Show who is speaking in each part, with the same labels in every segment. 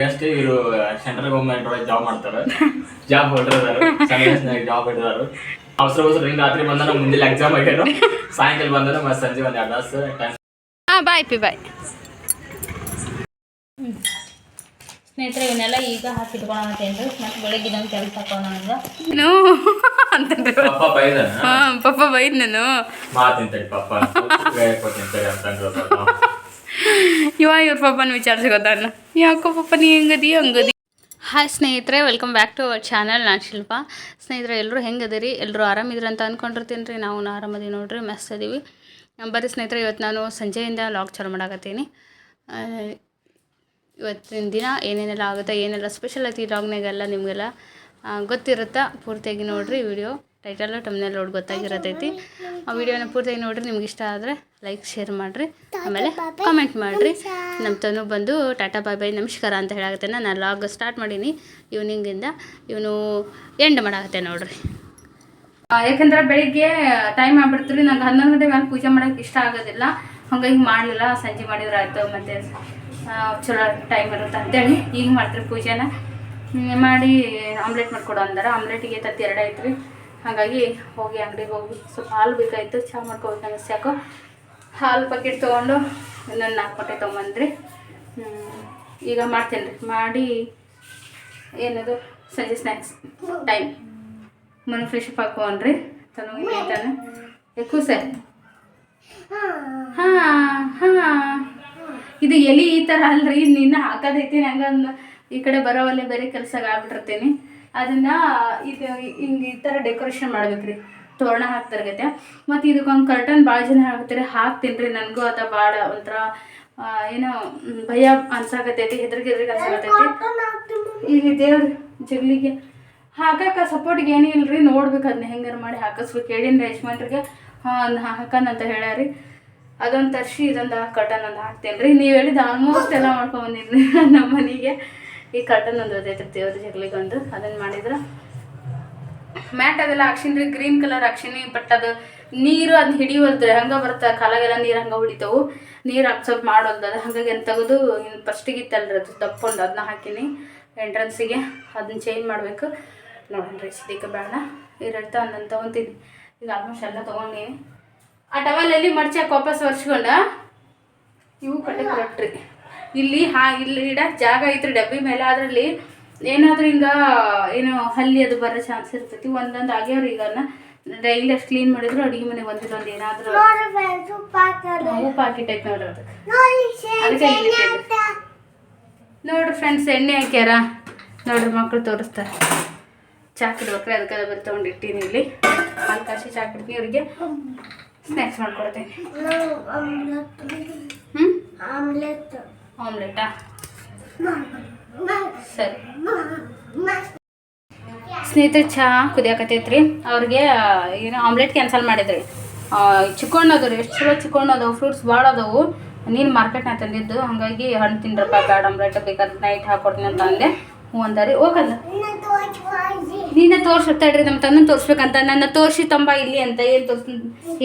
Speaker 1: Next ಇವರು central government ಒಳಗೆ job ಮಾಡ್ತಾರೆ. ಜಾಬ್ ಹೊರಟಿದ್ದಾರೆ ಜಾಬ್ ಹೊರಟಿದ್ದಾರೆ ಅವಸರ ಅವಸರ ಹಿಂಗ್ ರಾತ್ರಿ ಬಂದ್ರೆ ಮುಂಜಾನೆ ಎಕ್ಸಾಮ್ ಆಗ್ಯಾರ ಸಾಯಂಕಾಲ ಬಂದ್ರೆ ಮತ್ತೆ ಸಂಜೆ ಒಂದ್ ಎರಡು ತಾಸು ಟೈಮ್
Speaker 2: ಹಾಂ ಬಾಯ್ ಪಿ ಬಾಯ್ ಸ್ನೇಹಿತರೆ ಇವನ್ನೆಲ್ಲ ಈಗ ಹಾಕಿಟ್ಕೊಳತ್ತೇನ್ರಿ ಮತ್ತೆ ಬೆಳಗ್ಗೆ ಇದನ್ನು ಕೆಲಸ ತಗೊಳಂಗ ಏನು ಅಂತಂದ್ರೆ
Speaker 1: ಪಪ್ಪ ಬೈದಾನ
Speaker 2: ಹಾಂ ಪಪ್ಪ ಬೈದ್ ನಾನು
Speaker 1: ಮಾತಿಂತೇಳಿ ಪಪ್ಪ. ಅಂತ ಅಂತಂದ್ರೆ
Speaker 2: ಇವ ಇವ್ರ ಪಪ್ಪನ ವಿಚಾರಿಸ್ಕೊತಾನ ಯಾಕೋ ಪಪ್ಪ ನೀ ಹೆಂಗದಿ ಹಂಗದಿ ಹಾಯ್ ಸ್ನೇಹಿತರೆ welcome back to our channel ನಾನು ಶಿಲ್ಪ. ಸ್ನೇಹಿತರೆ ಎಲ್ಲರೂ ಹೆಂಗದಿರಿ? ಎಲ್ಲರೂ ಆರಾಮಿದ್ರಿ ಅಂತ ಅಂದ್ಕೊಂಡಿರ್ತೀನಿ ರೀ. ನಾವು ಆರಾಮದಿ ನೋಡ್ರಿ, ಮಸ್ತ್ ಅದೀವಿ. ಬರ್ರಿ ಸ್ನೇಹಿತರೆ ಇವತ್ತು ನಾನು ಸಂಜೆಯಿಂದ ಲಾಗ್ ಚಾಲು ಮಾಡಾಕತ್ತೀನಿ. ಇವತ್ತಿನ ದಿನ ಏನೇನೆಲ್ಲ ಆಗುತ್ತೆ, ಏನೆಲ್ಲ ಸ್ಪೆಷಲ್ ಐತಿ ಲಾಗ್ನಾಗೆಲ್ಲ ನಿಮಗೆಲ್ಲ ಗೊತ್ತಿರುತ್ತಾ? ಪೂರ್ತಿಯಾಗಿ ನೋಡ್ರಿ ವಿಡಿಯೋ ಟೈಟಲ್ ಟಮ್ನೆಲ್ ನೋಡಿ ಗೊತ್ತಾಗಿರತೈತಿ. ಆ ವಿಡಿಯೋನ ಪೂರ್ತಿ ನೋಡ್ರಿ, ನಿಮ್ಗೆ ಇಷ್ಟ ಆದರೆ ಲೈಕ್ ಶೇರ್ ಮಾಡಿರಿ. ಆಮೇಲೆ ಕಾಮೆಂಟ್ ಮಾಡಿರಿ. ನಮ್ಮ ತನು ಬಂದು, ಟಾಟಾ ಬಾಯ್ ಬಾಯ್, ನಮಸ್ಕಾರ ಅಂತ ಹೇಳಾಗತ್ತೆ. ನಾನು ಲಾಗ್ ಸ್ಟಾರ್ಟ್ ಮಾಡೀನಿ. ಈವ್ನಿಂಗಿಂದ ಇವನು ಎಂಡ್ ಮಾಡಾಕತ್ತೆ ನೋಡ್ರಿ. ಯಾಕಂದ್ರೆ ಬೆಳಿಗ್ಗೆ ಟೈಮ್ ಆಗ್ಬಿಡ್ತೀರಿ ನಂಗೆ ಹನ್ನೊಂದು ಗಂಟೆ ಮೇಲೆ ಪೂಜೆ ಮಾಡೋಕೆ ಇಷ್ಟ ಆಗೋದಿಲ್ಲ. ಹಂಗಾಗಿ ಮಾಡಲಿಲ್ಲ. ಸಂಜೆ ಮಾಡಿದ್ರೆ ಆಯಿತು, ಮತ್ತು ಚಲೋ ಟೈಮ್ ಇರುತ್ತೆ ಅಂತೇಳಿ ಈಗ ಮಾಡ್ತೀರಿ ಪೂಜೆನ. ಮಾಡಿ ಆಮ್ಲೆಟ್ ಮಾಡ್ಕೊಡು ಅಂದ್ರೆ. ಆಮ್ಲೆಟಿಗೆ ತತ್ತಿ ಎರಡು ಐತ್ರಿ. ಹಾಗಾಗಿ ಹೋಗಿ ಅಂಗಡಿಗೆ ಹೋಗಿ ಸ್ವಲ್ಪ ಹಾಲು ಬೇಕಾಯಿತು ಚಹಾ ಮಾಡ್ಕೋಬೇಕು ಅನ್ನಿಸ್ತು ಯಾಕೋ. ಹಾಲು ಪ್ಯಾಕೆಟ್ ತೊಗೊಂಡು ಇನ್ನೊಂದು ನಾಲ್ಕು ಕೊಟ್ಟೆ ತೊಗೊಂಬಂದ್ರಿ. ಈಗ ಮಾಡ್ತೇನೆ ರೀ. ಮಾಡಿ ಏನದು? ಸಂಜೆ ಸ್ನ್ಯಾಕ್ಸ್ ಟೈಮ್ ಮನೆ ಫ್ರೆಶ್ ಅಪ್ ಹಾಕೊಂಡ್ರಿ ತನು ಹೇಳ್ತಾನೆ ಹಾಂ ಹಾ ಹಾ. ಇದು ಎಲಿ ಈ ಥರ ಅಲ್ರಿ ನಿನ್ನ ಹಾಕೋದೈತಿ ನಂಗೆ ಈ ಕಡೆ ಬರೋವಲ್ಲೇ ಬೇರೆ ಕೆಲಸ ಆಗ್ಬಿಟ್ಟಿರ್ತೀನಿ. ಅದನ್ನ ಇದು ಹಿಂಗೆ ಈ ಥರ ಡೆಕೋರೇಷನ್ ಮಾಡ್ಬೇಕ್ರಿ. ತೋರಣ ಹಾಕ್ತಾರಗತ್ತೆ ಮತ್ತು ಇದಕ್ಕೊಂದು ಕರ್ಟನ್ ಭಾಳ ಜನ ಹಾಕ್ತಾರೆ ಹಾಕ್ತೀನಿ ರೀ ನನಗೂ ಅಥವಾ ಭಾಳ ಒಂಥರ ಏನೋ ಭಯ ಅನ್ಸಾಕತ್ತೈತಿ ಹೆದ್ರಿಗೆ ಹೆದ್ರಿಗೆ ಅನ್ಸಾಕತ್ತೈತಿ. ಈಗ ದೇವ್ರ ಜಗ್ಲಿಗೆ ಹಾಕಕ್ಕೆ ಸಪೋರ್ಟ್ಗೆ ಏನೂ ಇಲ್ರಿ ನೋಡ್ಬೇಕು ಅದನ್ನ ಹೆಂಗಾರು ಮಾಡಿ ಹಾಕಿಸ್ಬೇಕು. ಹೇಳಿನ ಯಜಮಾನ್ರಿಗೆ ಹಾಂ ಹಾಕನಂತ ಹೇಳ್ಯಾರಿ. ಅದೊಂದು ತರಿಸಿ ಇದೊಂದು ಕರ್ಟನ್ ಒಂದು ಹಾಕ್ತೇನೆ ರೀ ನೀವು ಹೇಳಿದ ಆಲ್ಮೋಸ್ಟ್ ಎಲ್ಲ ಮಾಡ್ಕೊಂಬಂದಿದ್ರಿ ನಮ್ಮ ಮನೆಗೆ ಈ ಕರ್ಟನ್ ಒಂದು ಓದೈತ್ರಿ ದೇವ್ರ ಜಗ್ಲಿಗೊಂದು ಅದನ್ನು ಮಾಡಿದ್ರೆ. ಮ್ಯಾಟ್ ಅದೆಲ್ಲ ಹಾಕ್ಸಿನ್ರಿ ಗ್ರೀನ್ ಕಲರ್ ಹಾಕ್ಸಿನಿ ಬಟ್ ಅದು ನೀರು ಅದನ್ನ ಹಿಡಿಯೋಲ್ದ್ರಿ ಹಂಗೆ ಬರುತ್ತೆ? ಕಾಲಾಗೆಲ್ಲ ನೀರು ಹಂಗೆ ಉಳಿತಾವು ನೀರು ಅಬ್ಸರ್ವ್ ಮಾಡೋಲ್ದು. ಅದು ಹಾಗಾಗಿ ಏನು ತೆಗೆದು ಫಸ್ಟಿಗೆ ಇತ್ತಲ್ರಿ ಅದು ತಪ್ಕೊಂಡು ಅದನ್ನ ಹಾಕಿನಿ ಎಂಟ್ರೆನ್ಸಿಗೆ ಅದನ್ನ ಚೇಂಜ್ ಮಾಡಬೇಕು. ನೋಡೋಣ ಸದ್ಯಕ್ಕೆ ಬೇಡ. ಇರಡ್ತಾ ಒಂದೊಂದು ತೊಗೊತೀನಿ. ಈಗ ಆಲ್ಮೋಸ್ಟ್ ಎಲ್ಲ ತೊಗೊಂಡೀನಿ. ಆ ಟವಲಲ್ಲಿ ಮಡ್ಚಾಕ ವಾಪಸ್ ಒರ್ಸ್ಕೊಂಡ? ಇವು ಕಡೆ ಕೊಟ್ರಿ. ಇಲ್ಲಿ ಹಾ ಇಲ್ಲಿ ಇಡಕ್ಕೆ ಜಾಗ ಐತ್ರಿ ಡಬ್ಬಿ ಮೇಲೆ. ಅದರಲ್ಲಿ ಏನಾದರೂ ಹಿಂಗ ಏನು ಹಲ್ಲಿ ಅದು ಬರೋ ಚಾನ್ಸ್ ಇರ್ತೈತಿ. ಒಂದೊಂದು ಆಗ್ಯಾವ್ರಿ ಈಗ ಡೈಲಿ ಅಷ್ಟು ಕ್ಲೀನ್ ಮಾಡಿದ್ರು ಅಡುಗೆ ಮನೆಗೆ ಒಂದಿಲ್ಲೊಂದು ಏನಾದರೂ ಉಪ್ಪು ಹಾಕಿಟ್ಟೈತೆ ನೋಡ್ರಿ ಅದಕ್ಕೆ. ನೋಡ್ರಿ ಫ್ರೆಂಡ್ಸ್ ಎಣ್ಣೆ ಹಾಕ್ಯಾರ. ನೋಡ್ರಿ ಮಕ್ಕಳು ತೋರಿಸ್ತಾರೆ. ಚಾಕ್ ಇಡ್ಬೇಕ್ರಿ ಅದಕ್ಕೆ ಬರೀ ತೊಗೊಂಡು ಇಟ್ಟೀನಿ ಇಲ್ಲಿ. ಹಾಲು ಕಾಸಿ ಚಾಕ್ ಇಡ್ತೀನಿ ಅವ್ರಿಗೆ ಸ್ನ್ಯಾಕ್ಸ್ ಮಾಡ್ಕೊಡ್ತೀನಿ. ಹ್ಞೂ ಆಮ್ಲೆಟಾ. ಸರಿ. ಸ್ನೇಹಿತರೆ ಚಹಾ ಕುದಿಯಾಕತೈತ್ರಿ ಅವ್ರಿಗೆ ಏನು ಆಮ್ಲೆಟ್ ಕ್ಯಾನ್ಸಲ್ ಮಾಡಿದ್ರಿ. ಚಿಕ್ಕೊಂಡು ಅದಾವ್ರಿ. ಎಷ್ಟು ಚಲೋ ಚಿಕ್ಕೊಂಡು ಅದಾವು. ಫ್ರೂಟ್ಸ್ ಭಾಳ ಅದಾವು. ನೀನು ಮಾರ್ಕೆಟ್ನಾಗ ತಂದಿದ್ದು, ಹಾಗಾಗಿ ಹಣ್ಣು ತಿನ್ರಪ್ಪ ಬ್ಯಾಡ ಆಮ್ಲೆಟ್ ಬೇಕಾದ್ರೆ ನೈಟ್ ಹಾಕೊಡ್ತೀನಿ ಅಂತ ಅಂದೆ. ಹ್ಞೂ ಅಂದಾರಿ. ಹೋಗಲ್ಲ. ನೀನೆ ತೋರ್ಸಿರ್ತಾಡ್ರಿ ನಮ್ಮ ತಂದನ್ನು ತೋರಿಸ್ಬೇಕಂತ. ನನ್ನ ತೋರಿಸಿ ತಂಬ ಇಲ್ಲಿ ಅಂತ. ಏನು ತೋರ್ಸ್,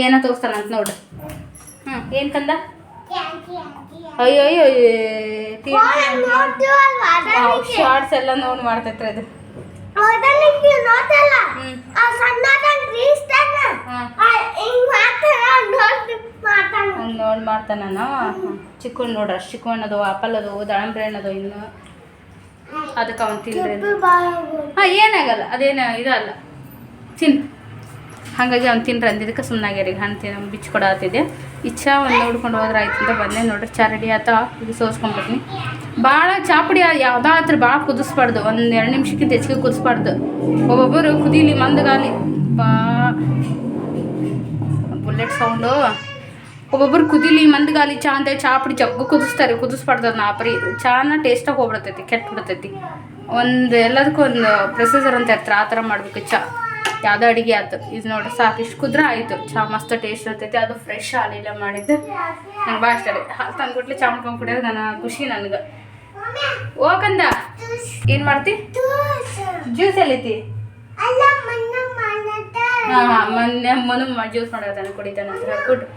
Speaker 2: ಏನೋ ತೋರಿಸ್ತಾನಂತ ನೋಡ್ರಿ. ಹ್ಞೂ ಏನು ಕಂದ? ಅಯ್ಯೋ ಅಯ್ಯೋ ಶಾರ್ಟ್ಸ್ ಎಲ್ಲ ನೋಡಿ ಮಾಡ್ತೈತ್ರಿ ಅದು. ನೋಡ್ ಮಾಡ್ತಾನ. ಚಿಕ್ಕಣ್ಣ ನೋಡ್ರಿ ಅಷ್ಟು ಚಿಕ್ಕಣ್ಣ ಅದು ಆಪಲ್ ಅದು ದಾಳಂಬ್ರೆ ಹಣ್ಣು ಅದು ಇನ್ನು ಅದಕ್ಕೆ ಅವನು ತಿಂದ್ರೆ ಹಾಂ. ಏನಾಗಲ್ಲ ಅದೇನು ಇದಲ್ಲ. ತಿನ್ ಹಾಗಾಗಿ ಅವ್ನು ತಿನ್ರಿ ಅಂದಿದ್ದಕ್ಕೆ ಸುಮ್ಮನಾಗ್ಯಾರ ಈಗ ಹಣ್ಣು ತಿನ್ನ ಬಿಚ್ಚಿ ಕೊಡತ್ತಿದ್ದೆ ಇಚ್ಛಾ ಒಂದು ನೋಡ್ಕೊಂಡು ಹೋದ್ರೆ ಆಯ್ತು ಅಂತ ಬಂದೆ. ನೋಡ್ರಿ, ಚಾ ರೆಡಿ ಆತ. ಇದು ಸೋಸ್ಕೊಂಡ್ಬಿಡ್ತೀನಿ ಭಾಳ ಚಾಪುಡಿ ಯಾವುದಾತ್ರ ಭಾಳ ಕುದಿಸ್ಬಾರ್ದು. ಒಂದು ಎರಡು ನಿಮಿಷಕ್ಕಿಂತ ಹೆಚ್ಚಿಗೆ ಕುದಿಸ್ಬಾರ್ದು. ಒಬ್ಬೊಬ್ಬರು ಕುದೀಲಿ, ಮಂದಗಾಲಿ. ಬಾ. Bullet sound. ಒಬ್ಬೊಬ್ಬರು ಕುದಿಲಿ, ಮಂದಗಾಲಿ, ಚಾ ಅಂತ ಚಾಪುಡಿ ಜಗ್ಗು ಕುದಿಸ್ತಾರೆ. ಕುದಿಸ್ಬಾರ್ದು ಅದನ್ನ ಆಪರಿ. ಚಾನ ಟೇಸ್ಟಾಗಿ ಹೋಗ್ಬಿಡ್ತೈತಿ, ಕೆಟ್ಟ ಬಿಡ್ತೈತಿ. ಒಂದು ಎಲ್ಲದಕ್ಕೂ ಒಂದು ಪ್ರೊಸೀಜರ್ ಅಂತ ಇರ್ತಾರೆ, ಆ ಥರ ಮಾಡಬೇಕು ಚಾ. ಯಾವುದೋ ಅಡುಗೆ ಆಯ್ತು. ಇದು ನೋಡ್ರಿ ಸಾಕು ಇಷ್ಟು ಕುದ್ರೆ ಆಯಿತು. ಚಾ ಮಸ್ತ್ ಟೇಸ್ಟ್ ಇರ್ತೈತಿ. ಅದು ಫ್ರೆಶ್ ಹಾಲಿಲ್ಲ ಮಾಡಿದ್ದು. ನಂಗೆ ಭಾಳ ಇಷ್ಟ ರೀ ಹಾಲು ತಂದ್ಬಿಟ್ಲಿ ಚಾ ಮಾಡ್ಕೊಂಡು ಕುಡಿಯೋದು ನನ್ನ ಖುಷಿ ನನಗೆ. ಓಕಂದ ಏನು ಮಾಡ್ತಿ? ಜ್ಯೂಸ್ ಎಲ್ಲೈತಿ ಹಾಂ ಹಾಂ, ಮೊನ್ನೆ ಮನು ಜ್ಯೂಸ್ ಮಾಡೋದನ್ನು ಕುಡಿತಾನೆ ಅಂತ ಹೇಳ್ಬಿಟ್ಟು.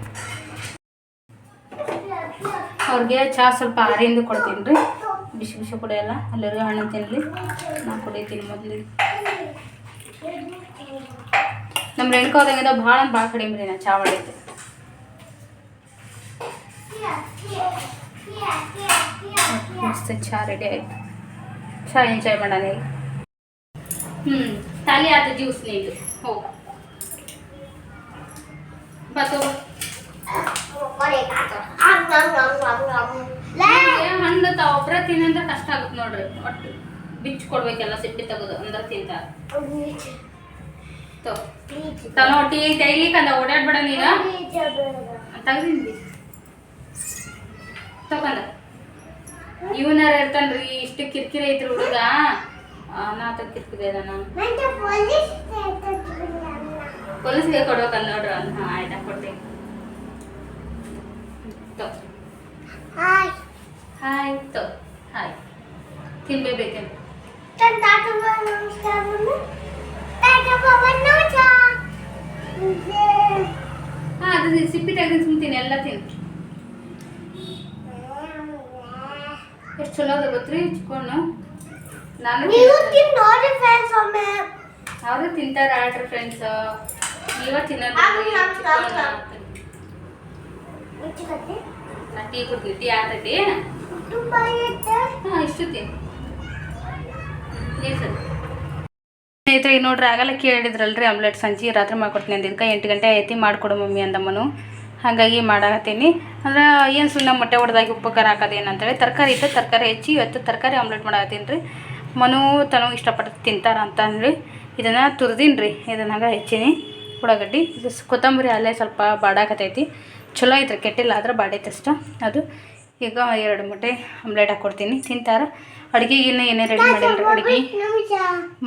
Speaker 2: ಅವ್ರಿಗೆ ಚಾ ಸ್ವಲ್ಪ ಆರಿಂದ ಕೊಡ್ತೀನಿ ರೀ. ಬಿಸಿ ಬಿಸಿ ಕುಡಿಯಲ್ಲ ಎಲ್ಲರಿಗೂ ಹಣ್ಣು ತಿನ್ನಲಿ ನಾನು ಕುಡಿತೀನಿ ಮೊದಲು ನಮ್ಮ ರೇಣುಕಾ ಹೋದಂಗಿದ ಭಾಳ ಭಾಳ ಕಡಿಮೆ ರೀ ನಾ ಚಾ ಐತೆ. ಮಸ್ತ್ ಚಾ ರೆಡಿ ಆಯ್ತು. ಚಾ ಎಂಜಾಯ್ ಮಾಡೋಣ ಈಗ ಹ್ಞೂ ಖಾಲಿ ಆದ ಜ್ಯೂಸ್ ನೀನು ಹೋಗ ಬತ್ತು ಹಣ್ಣು ತಾವ ಒಬ್ಬರ ತಿನ್ನಂದ್ರೆ ಕಷ್ಟ ಆಗುತ್ತೆ ನೋಡ್ರಿ. ಒಟ್ಟು ಬಿಚ್ಚಿ ಕೊಡ್ಬೇಕೆಲ್ಲ ಸಿಪ್ಪಿ ತೆಗೆದು ಅಂದ್ರೆ ತಿಂತಾರ ತನೋ ಟೀ ತೆಗಿಲಿಕ್ಕಂದ ಕಂದ ಓಡಾಡ್ಬೇಡ ನೀನ. ತೆಗ್ದಿನಿ ತಗೊಂಡ ಇವನಾರ ಇರ್ತಾನ್ರಿ ಇಷ್ಟು ಕಿರಿಕಿರಿ ಐತ್ರಿ ಹುಡುಗ. ನಾ ತ ಕಿರಿಕಿರಿ ನಾನು. ಪೊಲೀಸ್ಗೆ ಕೊಡ್ಬೇಕಲ್ಲ ನೋಡ್ರಿ ಅವ್ನು ಹಾಂ ಆಯ್ತಾ ಕೊಡ್ತೀನಿ. ತೋ. ಹಾಯ್. ತೋ. ಹಾಯ್. ತಿನ್ಬೇಕೇನು ಹಾಂ ಅದು ಸಿಪ್ಪಿ ತೆಗೆದು ತಿಂತೀನಿ ಎಲ್ಲ ತಿನ್ನು. ಎಷ್ಟು ಚಲೋ ಅದ ಗೊತ್ತ್ರಿ ಚಿಕ್ಕೋಣ ನಾನು ಅವರು ತಿಂತಾರ ಆಡ್ರಿ ಫ್ರೆಂಡ್ಸ್ ನೀವ ತಿನ್ನೋದು ಟೀ ಕುಡ್ತೀವಿ ಟೀ ಆತೈತಿ? ಹಾಂ ಇಷ್ಟು ತಿನ್ ನೀರು ಸರಿ ಸ್ನೇಹಿತರೆ ಈಗ ನೋಡ್ರಿ ಆಗಲ್ಲ ಕೇಳಿದ್ರಲ್ರಿ ಆಮ್ಲೆಟ್ ಸಂಜೆ ರಾತ್ರಿ ಮಾಡ್ಕೊಡ್ತೀನಿ ಅಂದಿದ್ಕೆ ಎಂಟು ಗಂಟೆ ಐತಿ ಮಾಡಿಕೊಡು ಮಮ್ಮಿ ಅಂದಮ್ಮನು. ಹಾಗಾಗಿ ಮಾಡಾಕತ್ತೀನಿ. ಅಂದ್ರೆ ಏನು ಸುಮ್ಮನೆ ಮೊಟ್ಟೆ ಹೊಡೆದಾಗಿ ಉಪ್ಪು ಹಾಕೋದು ಏನಂತೇಳಿ ತರಕಾರಿ ಇತ್ತು, ತರಕಾರಿ ಹೆಚ್ಚಿ ಇವತ್ತು ತರಕಾರಿ ಆಮ್ಲೆಟ್ ಮಾಡಾಕತ್ತೀನಿ ರೀ ಮನು ತನೂ ಇಷ್ಟಪಟ್ಟು ತಿಂತಾರ ಅಂತ ಅಂದ್ರಿ ಇದನ್ನು ತುರ್ದೀನಿ ರೀ ಇದನ್ನಾಗ ಹೆಚ್ಚಿನಿ. ಉಳ್ಳಾಗಡ್ಡಿ, ಇದು ಕೊತ್ತಂಬರಿ ಅಲ್ಲೇ ಸ್ವಲ್ಪ ಬಾಡಾಕತೈತಿ. ಚಲೋ ಐತ್ರಿ, ಕೆಟ್ಟಿಲ್ಲ ಆದ್ರೆ ಬಾಡೈತೆ ಅಷ್ಟ. ಅದು ಈಗ ಎರಡು ಮೊಟ್ಟೆ ಆಮ್ಲೆಟ್ ಹಾಕ್ಕೊಡ್ತೀನಿ ತಿಂತಾರ. ಅಡುಗೆಗಿನ್ನ ಏನೇ ರೆಡಿ ರೀ ಅಡುಗೆ?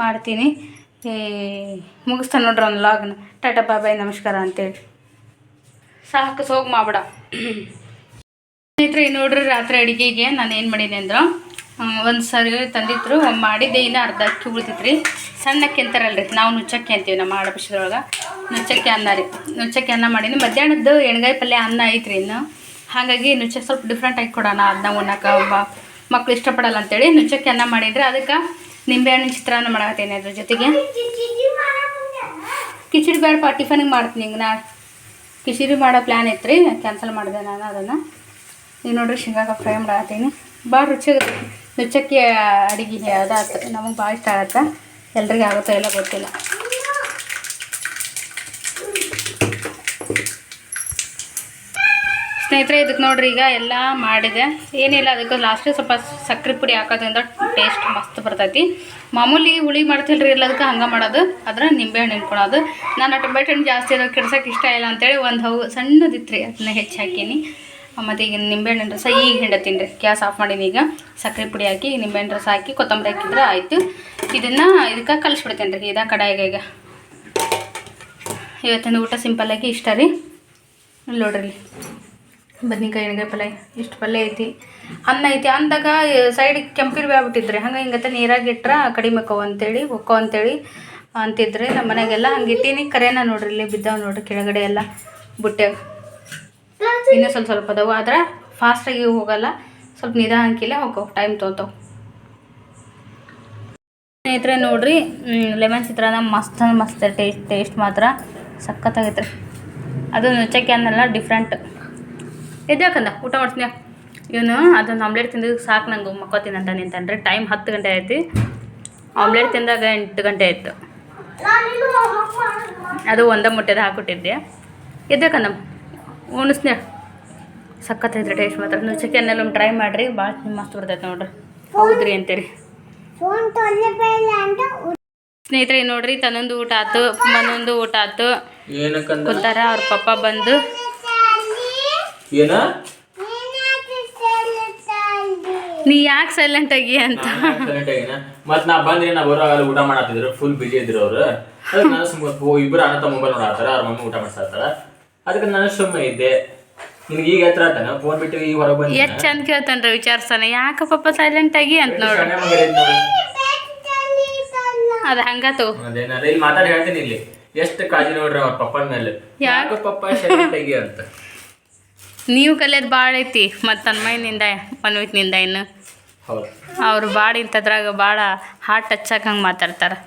Speaker 2: ಮಾಡ್ತೀನಿ. ಏ, ಮುಗಿಸ್ತಾನೆ ನೋಡ್ರಿ ಒಂದು ಲಾಗ್ನ ಟಾಟಾ, ಬಾಯ್ ಬಾಯ್, ನಮಸ್ಕಾರ ಅಂತೇಳಿ. ಸಾಕು, ಸೋಗ್ ಮಾಡ್ಬೇಡ. ಸ್ನೇಹಿತರೆ, ನೋಡ್ರಿ ರಾತ್ರಿ ಅಡುಗೆಗೆ ನಾನು ಏನು ಮಾಡೀನಿ ಅಂದ್ರೆ ಒಂದು ಸರಿ ತಂದಿದ್ರು ಮಾಡಿದ್ದೆ, ಇನ್ನು ಅರ್ಧ ಅಕ್ಕಿ ಉಳಿದಿತ್ರಿ. ಸಣ್ಣಕ್ಕೆ ಅಂತಾರಲ್ರಿ, ನಾವು ನುಚ್ಚಕ್ಕಿ ಅಂತೀವಿ ನಮ್ಮ ಆಡಪಕ್ಷದೊಳಗೆ ನುಚ್ಚಕ್ಕಿ ಅನ್ನ ರೀ. ನುಚ್ಚಕ್ಕಿ ಅನ್ನ ಮಾಡೀನಿ, ಮಧ್ಯಾಹ್ನದ್ದು ಎಣ್ಗಾಯಿ ಪಲ್ಯ ಅನ್ನ ಐತ್ರಿ ಇನ್ನು. ಹಾಗಾಗಿ ನುಚ್ಚಕ್ಕೆ ಸ್ವಲ್ಪ ಡಿಫ್ರೆಂಟ್ ಆಗಿ ಕೊಡೋಣ ಅದನ್ನ ಉಣ್ಣಕ್ಕೆ ಮಕ್ಳು ಇಷ್ಟಪಡಲ್ಲ ಅಂತೇಳಿ ನುಚ್ಚಕ್ಕಿ ಅನ್ನ ಮಾಡಿದ್ರೆ ಅದಕ್ಕೆ ನಿಂಬೆಹಣ್ಣಿನ ಚಿತ್ರಾನ್ನ ಮಾಡಕತ್ತೇನೆ ಅದ್ರ ಜೊತೆಗೆ. ಕಿಚಡಿ ಬೇಡಪ್ಪ ಟಿಫನಿಗೆ ಮಾಡ್ತೀನಿ ಹಿಂಗೆ ನಾ. ಕಿಚಡಿ ಮಾಡೋ ಪ್ಲ್ಯಾನ್ ಐತ್ರಿ ಕ್ಯಾನ್ಸಲ್ ಮಾಡಿದೆ ನಾನು ಅದನ್ನು. ಈಗ ನೋಡ್ರಿ ಶೇಂಗಾಕ ಫ್ರೈ ಮಾಡಾಕತ್ತೀನಿ. ಭಾಳ ರುಚಿ ನುಚ್ಚಕ್ಕಿ ಅಡುಗೆ ಅದಾತು, ನಮಗೆ ಭಾಳ ಇಷ್ಟ ಆಗತ್ತೆ. ಎಲ್ರಿಗೂ ಆಗುತ್ತೋ ಎಲ್ಲ ಗೊತ್ತಿಲ್ಲ. ಸ್ನೇಹಿತರೆ ಇದಕ್ಕೆ ನೋಡ್ರಿ, ಈಗ ಎಲ್ಲ ಮಾಡಿದೆ. ಏನಿಲ್ಲ, ಅದಕ್ಕೆ ಲಾಸ್ಟಿಗೆ ಸ್ವಲ್ಪ ಸಕ್ಕರೆ ಪುಡಿ ಹಾಕೋದ್ರಿಂದ ಟೇಸ್ಟ್ ಮಸ್ತ್ ಬರ್ತೈತಿ. ಮಾಮೂಲಿ ಹುಳಿ ಮಾಡ್ತಿಲ್ರಿ ಎಲ್ಲದಕ್ಕೆ ಹಂಗೆ ಮಾಡೋದು. ಅದ್ರ ನಿಂಬೆಹಣ್ಣು ಇಟ್ಕೊಳೋದು ನಾನು ಟೊಮೆಟೊ ಹಣ್ಣು ಜಾಸ್ತಿ ಅದಕ್ಕೆ ಕೆಡ್ಸೋಕೆ ಇಷ್ಟ ಇಲ್ಲ ಅಂತೇಳಿ ಒಂದು ಹೌ ಸಣ್ಣದಿತ್ತು ರೀ ಅದನ್ನ ಹೆಚ್ಚು ಹಾಕೀನಿ. ಮತ್ತು ಈಗ ನಿಂಬೆಹಣ್ಣಿನ ರಸ ಈಗ ಹಿಂಡ ರೀ ಗ್ಯಾಸ್ ಆಫ್ ಮಾಡೀನಿ ಈಗ. ಸಕ್ಕರೆ ಪುಡಿ ಹಾಕಿ ನಿಂಬೆಹಣ್ಣು ರಸ ಹಾಕಿ, ಕೊತ್ತಂಬರಿ ಹಾಕಿದ್ರೆ ಆಯಿತು. ಇದನ್ನು ಇದಕ್ಕೆ ಕಲಿಸ್ಬಿಡ್ತೇನೆ ರೀ ಇದ ಕಡಾಯಿಗೆ ಈಗ. ಇವತ್ತಿನ ಊಟ ಸಿಂಪಲ್ಲಾಗಿ ಇಷ್ಟ ರೀ. ನೋಡ್ರಿ ಬದ್ನಿಕಾಯಿ ಎಣ್ಗಾಯಿ ಪಲ್ಯ, ಇಷ್ಟು ಪಲ್ಯ ಐತಿ. ಅನ್ನ ಐತಿ. ಅಂದಾಗ ಸೈಡಿಗೆ ಕೆಂಪಿರ್ವೆ ಆಗ್ಬಿಟ್ಟಿದ್ರೆ ಹಂಗೆ ಹಿಂಗತ್ತ ನೀರಾಗಿ ಕಡಿಮೆ ಅಕ್ಕವು ಅಂತೇಳಿ ಹೊಕ್ಕೋ ಅಂತೇಳಿ ಅಂತಿದ್ರೆ ನಮ್ಮ ಮನೆಗೆಲ್ಲ ಹಂಗೆ ಇಟ್ಟೀನಿ. ಕರೆನ ನೋಡ್ರಿ, ಇಲ್ಲಿ ಬಿದ್ದಾವ ನೋಡ್ರಿ, ಕೆಳಗಡೆ ಎಲ್ಲ ಬುಟ್ಟ್ಯಾಗ ಇನ್ನೂ ಸ್ವಲ್ಪ ಸ್ವಲ್ಪ ಅದಾವು. ಆದ್ರೆ ಫಾಸ್ಟಾಗಿ ಹೋಗಲ್ಲ. ಸ್ವಲ್ಪ ನಿಧಾನಕ್ಕಿಲ್ಲ ಹೋಗೋ ಟೈಮ್ ತೊಗೊತಾವ ಸ್ನೇಹಿತರೆ, ನೋಡ್ರಿ ಲೆಮನ್ ಚಿತ್ರಾನ್ನ ಮಸ್ತ್ ಮಸ್ತ್ ಟೇಸ್ಟ್ ಟೇಸ್ಟ್ ಮಾತ್ರ ಸಖತ್ತಾಗೈತೆ. ಅದು ನುಚ್ಚಕ್ಕೆ ಅನ್ನಲ್ಲ ಡಿಫ್ರೆಂಟ್ ಎದ್ದಾಕಂದ ಊಟ ಮಾಡ್ತೀನಿ ಇವನು ಅದೊಂದು ಆಮ್ಲೆಟ್ ತಿಂದಿದ್ದು ಸಾಕು ನಂಗೆ ಮಕ್ಕೋತೀನಿ ಅಂತ ನಿಂತಂದ್ರೆ ಟೈಮ್ ಹತ್ತು ಗಂಟೆ ಆಯ್ತು. ಆಮ್ಲೆಟ್ ತಿಂದಾಗ ಎಂಟು ಗಂಟೆ ಆಯಿತು. ಅದು ಒಂದೇ ಮುಟ್ಟೆದ ಹಾಕ್ಬಿಟ್ಟಿದ್ದೆ ಎದ್ದಾಕಂದ ಉಣಿಸ್ನೇ ಸಖತ್ತೈತ್ರಿ ಟೇಸ್ಟ್ ಮಾತ್ರ. ನುಚ್ಚಕ್ಕಿ ಅನ್ನೆಲ್ಲ ಟ್ರೈ ಮಾಡಿರಿ ಭಾಳ ಮಸ್ತ್ ಬರ್ತೈತೆ ನೋಡ್ರಿ. ಹೌದ್ರಿ ಅಂತೀರಿ ಸ್ನೇಹಿತರೆ ನೋಡ್ರಿ ತನ್ನೊಂದು ಊಟ ಆತು ಮನೊಂದು ಊಟ ಆತು.
Speaker 1: ಏನಕ್ಕಂದ
Speaker 2: ಕೂತಾರ ಅವ್ರ ಪಪ್ಪ ಬಂದು
Speaker 1: ಏನ?
Speaker 2: ನೀ ಯಾಕೆ ಸೈಲೆಂಟ್ ಆಗಿ ಅಂತ?
Speaker 1: ಮತ್ ನಾ ಬಂದ್ರೆ ನಾ ಬರೋವಾಗ ಊಟ ಮಾಡತ್ತಿದ್ರು ಫುಲ್ ಬಿಜಿ ಇದ್ರು ಅವ್ರು. ಅದಕ್ಕೆ ನಾನು ಸುಮ್ಮ ಇಬ್ರು ಅಣ್ಣ ತಮ್ಮ ಮೊಬೈಲ್ ನೋಡತ್ತಾರ ಅವ್ರ ಮಮ್ಮಿ ಊಟ ಮಾಡ್ಸಾತಾರ ಅದಕ್ಕೆ ನಾನು ಸುಮ್ಮ ಇದ್ದೆ. ನಿನಗೆ ಈಗ ಎತ್ತರ ಆತನ ಫೋನ್ ಬಿಟ್ಟು ಈಗ ಹೊರಗೆ ಬಂದಿ
Speaker 2: ಎಷ್ಟು ಚಂದ ಕೇಳ್ತಾನ್ರಿ ವಿಚಾರಿಸ್ತಾನೆ ಯಾಕೆ ಪಾಪ ಸೈಲೆಂಟ್ ಆಗಿ ಅಂತ ನೋಡ್ರಿ ಅದು ಹಂಗ ತಗೋ.
Speaker 1: ಅದೇನಾರ ಇಲ್ಲಿ ಮಾತಾಡಿ ಹೇಳ್ತೀನಿ ಇಲ್ಲಿ. ಎಷ್ಟು ಕಾಳಜಿ ನೋಡ್ರಿ ಅವ್ರ ಪಪ್ಪನ ಮೇಲೆ. ಯಾಕೆ? ಪಪ್ಪ ಸೈಲೆಂಟ್ ಆಗಿ ಅಂತ?
Speaker 2: ನೀವು ಕಲಿಯೋದು ಭಾಳ ಐತಿ ಮತ್ತು ತನ್ಮಯನಿಂದ ಮನ್ವಿತ್ನಿಂದ ಇನ್ನು. ಅವ್ರು ಭಾಳ ಇಂಥದ್ರಾಗ ಭಾಳ ಹಾರ್ಟ್ ಟಚ್ ಹಂಗೆ ಮಾತಾಡ್ತಾರೆ.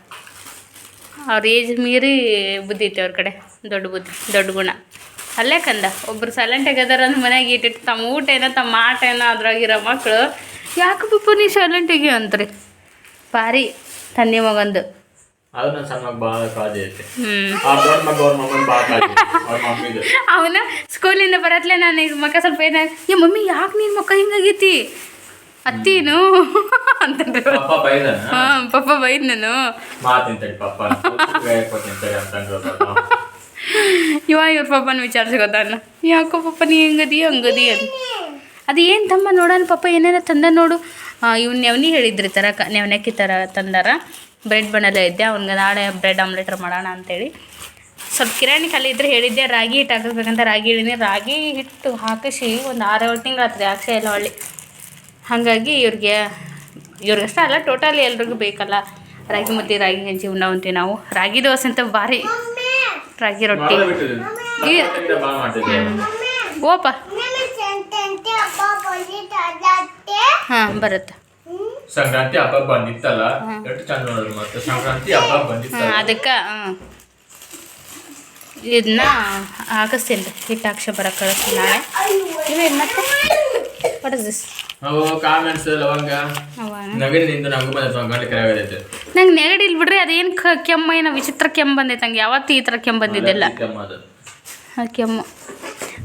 Speaker 2: ಅವ್ರ ಏಜ್ ಮೀರಿ ಬುದ್ಧಿ ಐತಿ ಅವ್ರ ಕಡೆ ದೊಡ್ಡ ಬುದ್ಧಿ ದೊಡ್ಡ ಗುಣ. ಅಲ್ಲೇ ಕಂದ ಒಬ್ರು ಸೈಲೆಂಟಾಗಿ ಅದಾರ ಅಂದ್ರೆ ಮನ್ಯಾಗ ಇಟ್ಟಿಟ್ಟು ತಮ್ಮ ಊಟ ಏನೋ ತಮ್ಮ ಆಟ ಏನೋ ಅದ್ರಾಗಿರೋ ಮಕ್ಕಳು ಯಾಕೆ ಪಪ್ಪ ನೀ ಸೈಲೆಂಟಿಗೆ ರೀ ಭಾರಿ ತನ್ನಿ ಮಗಂದು.
Speaker 1: ಅದು ನನ್ನ ಸಣ್ಣ ಮಗ ಭಾಳ ಕಾಳಜಿ ಐತೆ. ಆ ದೊಡ್ಡ ಮಗ ಅವ್ರ ಮಮ್ಮನ್ ಭಾಳ ಕಾಳಜಿ ಅವ್ರ ಮಮ್ಮಿದು.
Speaker 2: ಅವನ ಸ್ಕೂಲಿಂದ ಬರತ್ಲೆ ನಾನು ಈಗ ಮಕ್ಕ ಸ್ವಲ್ಪ ಏನ ಏ ಮಮ್ಮಿ ಯಾಕೆ ನಿನ್ನ ಮಕ್ಕ ಹಿಂಗಾಗೈತಿ? ಅತ್ತೀನು ಅಂತಂದ್ರೆ.
Speaker 1: ಪಪ್ಪ ಬೈದಾನ?
Speaker 2: ಹಾಂ ಪಪ್ಪ ಬೈದ್ ನಾನು
Speaker 1: ಮಾತಿಂತಡಿ ಪಪ್ಪ ಕೊಟ್ಟಿಂತಡಿ ಅಂತಂದ್ರು
Speaker 2: ಇವ ಇವ್ರ ಪಪ್ಪನ ವಿಚಾರಿಸ್ಕೊತಾನ ಯಾಕೋ ಪಪ್ಪ ನೀ ಹೆಂಗದಿ ಹಂಗದಿ ಅಂತ. ಅದು ಏನು ತಮ್ಮ ನೋಡೋಣ ಪಪ್ಪ ಏನೇನೋ ತಂದ ನೋಡು. ಇವ್ನು ನೆವನಿ ಹೇಳಿದ್ರಿ ತರ ಕ ನೆವನಕ್ಕಿ ತರ ತಂದಾರ. ಬ್ರೆಡ್ ಬಣ್ಣಲ್ಲೇ ಇದ್ದೆ. ಅವ್ನಿಗೆ ನಾಳೆ ಬ್ರೆಡ್ ಆಮ್ಲೆಟ್ರ್ ಮಾಡೋಣ ಅಂತೇಳಿ. ಸ್ವಲ್ಪ ಕಿರಾಣಿ ಖಾಲಿ ಇದ್ರೆ ಹೇಳಿದ್ದೆ ರಾಗಿ ಹಿಟ್ಟು ಹಾಕಿಸ್ಬೇಕಂತ ರಾಗಿ ಹಿಡಿನಿ ರಾಗಿ ಹಿಟ್ಟು ಹಾಕಿಸಿ ಒಂದು ಆರೇಳು ಏಳು ತಿಂಗಳು ಆತ್ರಿ ಹಾಕ್ಸೇ ಇಲ್ಲ ಹೊಳ್ಳಿ. ಹಾಗಾಗಿ ಇವ್ರಿಗೆ ಇವ್ರಿಗಷ್ಟೇ ಅಲ್ಲ ಟೋಟಲಿ ಎಲ್ರಿಗೂ ಬೇಕಲ್ಲ. ರಾಗಿ ಮುದ್ದೆ ರಾಗಿ ಗಂಜಿ ಉಣ್ಣವಂತೀವಿ ನಾವು. ರಾಗಿ ದೋಸೆ ಅಂತ ಭಾರಿ. ರಾಗಿ ರೊಟ್ಟಿ. ಈ- ಓಪ. ಹಾಂ ಬರುತ್ತೆ.
Speaker 1: ಸಂಕ್ರಾಂತಿ ಹಬ್ಬ ಬಂದಿತ್ತಲ್ಲ? ಎಷ್ಟು ಚಂದ ನೋಡಿದ್ರು ಮತ್ತೆ ಸಂಕ್ರಾಂತಿ ಹಬ್ಬ ಬಂದಿತ್ತಲ್ಲ?
Speaker 2: ಅದಕ್ಕೆ ಇದನ್ನ ಹಾಕಿಸ್ತೀನಿ ಹಿಟ್ಟು ಹಾಕ್ಸ ಬರಕ್ಕೆ ಕಳಿಸ್ತೀನಿ ನಾಳೆ. ಇವೇನು ಮತ್ತೆ? ವಾಟ್ ಇಸ್ ದಿಸ್
Speaker 1: ಅವು ಕಾಮೆಂಟ್ಸ್ ಲವಂಗ. ನಗಡಿನಿಂದ ನಂಗೂ ಬಂದೈತೆ ಒಂದು ಗಂಟೆ ಕರೆಯಾಗೈತೆ
Speaker 2: ನಂಗೆ ನೆಗಡಿ ಇಲ್ಲ ಬಿಡ್ರಿ ಅದೇನು ಕೆಮ್ಮ ಏನೋ ವಿಚಿತ್ರ ಕೆಮ್ಮ ಬಂದೈತೆ ಹಂಗೆ. ಯಾವತ್ತು ಈ ಥರ ಕೆಮ್ಮ ಬಂದಿದ್ದಿಲ್ಲ. ಕೆಮ್ಮು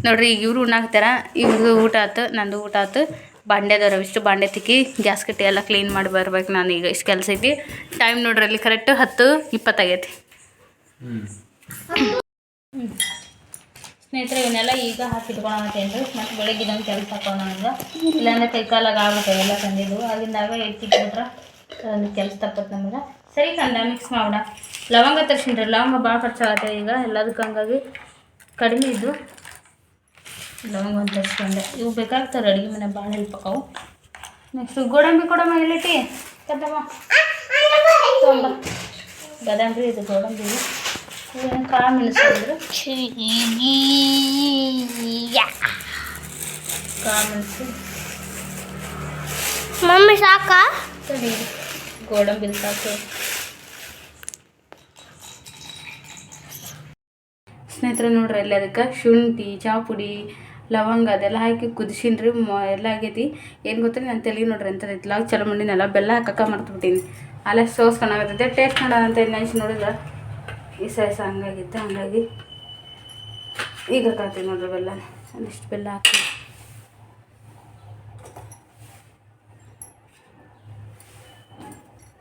Speaker 2: ನೋಡ್ರಿ ಈಗ ಇವರು ಉಣ್ಣಾಕ್ತಾರ ಇವ್ರದ್ದು ಊಟ ಆತು ನಂದು ಊಟ ಆತು. ಬಾಂಡ್ಯದವ್ರು ಇಷ್ಟು ಬಾಂಡೆ ತಿಕ್ಕಿ ಗ್ಯಾಸ್ ಕಟ್ಟಿ ಎಲ್ಲ ಕ್ಲೀನ್ ಮಾಡಿ ಬರ್ಬೇಕು ನಾನು ಈಗ ಇಷ್ಟು ಕೆಲಸ ಐತಿ. ಟೈಮ್ ನೋಡ್ರಿ ಅಲ್ಲಿ ಕರೆಕ್ಟ್ ಹತ್ತು ಇಪ್ಪತ್ತಾಗೈತಿ ಸ್ನೇಹಿತರೆ, ಇವನ್ನೆಲ್ಲ ಈಗ ಹಾಕಿಟ್ಕೊಳತ್ತೇನ್ರಿ ಮತ್ತು ಬೆಳಗ್ಗೆ ಇದೊಂದು ಕೆಲಸ ಹಾಕೋಣ ಇಲ್ಲಾಂದ್ರೆ ಕೈ ಕಾಲಾಗ ಆಗುತ್ತೆ ಎಲ್ಲ ತಂದಿದ್ದು. ಆಗಿಂದಾಗ ಎತ್ತಿಟ್ಬಿಟ್ರೆ ಒಂದು ಕೆಲಸ ತಪ್ಪತ್ತೆ ನಮ್ಗೆ. ಸರಿ ಕಂದ ಮಿಕ್ಸ್ ಮಾಡೋಣ. ಲವಂಗ ತರ್ಸಿನ್ರಿ. ಲವಂಗ ಭಾಳ ಖರ್ಚಾಗತ್ತೆ ಈಗ. ಎಲ್ಲದಕ್ಕೆ ಹಂಗಾಗಿ ಕಡಿಮೆ ಇದ್ದು. ಲವಂಗ ಒಂದು ತರಿಸ್ಕೊಂಡೆ ಇವು ಬೇಕಾಗ್ತವೆ ಅಡುಗೆ ಮನೆ ಭಾಳ ಹೆಲ್ಪ್ ಆಕಾವು. ನೆಕ್ಸ್ಟು ಗೋಡಂಬಿ ಕೊಡಮ್ಮ ಎಲ್ಲೈತಿ? ಕದಮ್ಮ ಬಾದಾಮಿ ಇದು ಗೋಡಂಬಿ. ಏನು ಕಾಳು ಮೆಣಸು ಕಾಳು ಮೆಣಸು.
Speaker 3: ಮಮ್ಮಿ ಸಾಕಾ?
Speaker 2: ಸರಿ ಗೋಡಂಬಿ ಸಾಕು. ಸ್ನೇಹಿತರೆ ನೋಡ್ರಿ ಅಲ್ಲಿ ಅದಕ್ಕೆ ಶುಂಠಿ ಚಾಪುಡಿ ಲವಂಗ ಅದೆಲ್ಲ ಹಾಕಿ ಕುದಿಸಿನ್ರಿ ಎಲ್ಲ ಆಗೈತಿ. ಏನು ಗೊತ್ತಿಲ್ಲ ನಾನು ತಲೆ ನೋಡ್ರಿ ಅಂತ ಇತ್ತಲಾಗ ಚಲೋ ಮಾಡಿನೆಲ್ಲ ಬೆಲ್ಲ ಹಾಕಕ್ಕೆ ಮರ್ತ್ಬಿಟ್ಟೀನಿ. ಅಲ್ಲೇ ಸೋಸ್ಕೊಂಡಾಗತ್ತೈತೆ ಟೇಸ್ಟ್ ಮಾಡೋಣ ಅಂತ ನೆನ್ಸಿ ನೋಡಿದ್ರೆ ಈ ಸೈಸ ಹಂಗಾಗಿತ್ತು, ಹಂಗಾಗಿ ಈಗ ಹಾಕ್ತೀನಿ ನೋಡ್ರಿ ಬೆಲ್ಲ. ಒಂದಿಷ್ಟು ಬೆಲ್ಲ ಹಾಕಿ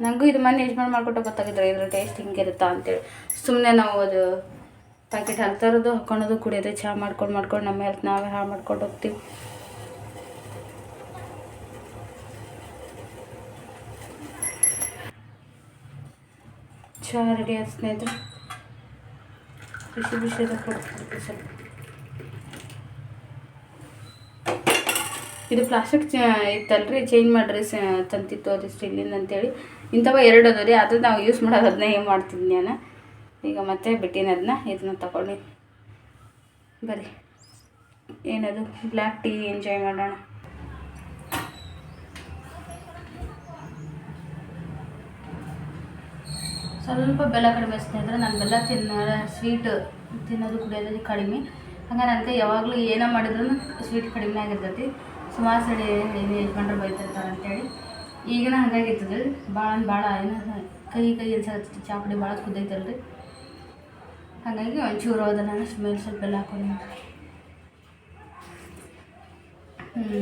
Speaker 2: ನನಗೂ ಇದು ಮನೆ ಯಜಮಾನ್ ಮಾಡ್ಕೊಟ್ಟು ಗೊತ್ತಾಗಿದ್ರೆ ಇದ್ರ ಟೇಸ್ಟ್ ಹಿಂಗಿರುತ್ತಾ ಅಂತೇಳಿ. ಸುಮ್ಮನೆ ನಾವು ಅದು ಪ್ಯಾಕೆಟ್ ಹಾಕ್ತಾರದು ಹಾಕೊಳೋದು, ಕುಡಿಯೋದು ಚಹಾ ಮಾಡ್ಕೊಂಡು ಮಾಡ್ಕೊಂಡು ನಮ್ಮ ಹೆಲ್ತ್ ನಾವೇ ಹಾಳು ಮಾಡ್ಕೊಂಡು ಹೋಗ್ತೀವಿ. ಚಹಾ ರೆಡಿ ಆಯ್ತು ಸ್ನೇಹಿತರೆ. ಬಿಸಿ ಬಿಸಿ ಸ್ವಲ್ಪ. ಇದು ಪ್ಲಾಸ್ಟಿಕ್ ಇತ್ತಲ್ರಿ ಚೇಂಜ್ ಮಾಡಿರಿ ತಂತಿತ್ತು ಅದು ಸ್ಟಿಲ್ಲಿಂದ ಅಂತೇಳಿ. ಇಂಥವ ಎರಡು ಅದ ರೀ ಅದು ನಾವು ಯೂಸ್ ಮಾಡೋದು ಅದನ್ನೇ ಏನು ಮಾಡ್ತಿದ್ನಿ ನಾನು ಈಗ ಮತ್ತೆ ಬಿಟ್ಟಿನದನ್ನ ಇದನ್ನ ತಗೊಳ್ಳಿ. ಬರ್ರಿ ಏನದು? ಬ್ಲ್ಯಾಕ್ ಟೀ ಎಂಜಾಯ್ ಮಾಡೋಣ. ಸ್ವಲ್ಪ ಬೆಲ್ಲ ಕಡಿಮೆ ಸ್ನೇಹಿತರೆ ನಾನು ಬೆಲ್ಲ ತಿನ್ನ ಸ್ವೀಟ್ ತಿನ್ನೋದು ಕುಡಿಯೋದು ಕಡಿಮೆ. ಹಂಗೆ ನನಗೆ ಯಾವಾಗಲೂ ಏನೋ ಮಾಡಿದ್ರು ಸ್ವೀಟ್ ಕಡಿಮೆ ಆಗಿರ್ತೈತಿ. ಸುಮಾರು ಸಡಿ ಏನು ಯಜಮಾನ್ರು ಬೈತಿರ್ತಾರೆ ಅಂತೇಳಿ. ಈಗಿನ ಹಂಗಾಗಿರ್ತದೆ. ಭಾಳ ಭಾಳ ಏನು ಕೈ ಕೈ ಅನ್ಸಕತ್ತೈತಿ ಚಾಪುಡಿ ಭಾಳ ಕುದ್ದೈತಲ್ರಿ ಹಾಗಾಗಿ ಒಂಚೂರು ಅದನ್ನು ಅಷ್ಟು ಮೇಲೆ ಸ್ವಲ್ಪ ಎಲ್ಲ ಹಾಕೊಂಡು ಹ್ಞೂ